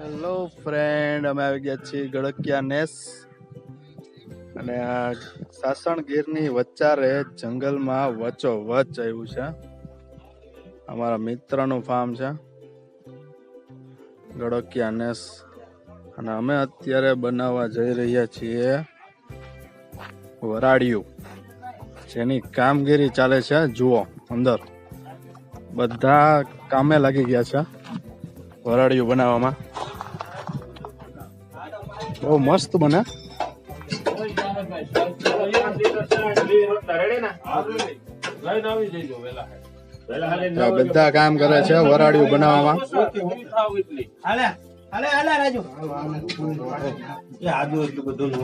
Hello friend અમે આવી ગયા છીએ ગળકિયા નેસ. અને આ સાસણગીરની વચ્ચારે જંગલમાં વચ્ચો વચ આવ્યું છે. અમારા મિત્રનું ફાર્મ છે. ગળકિયા નેસ. અને અમે અત્યારે બનાવવા જઈ રહ્યા છીએ વરાડિયું જેની કામગીરી ચાલે છે, જુઓ, અંદર. બધા કામે લાગી ગયા છે વરાડિયું બનાવવામાં. બહુ મસ્ત બને. બધા કામ કરે છે વરાળિયું બનાવવામાં. હાલે હાલે હાલે રાજુ. આજુ એટલું બધું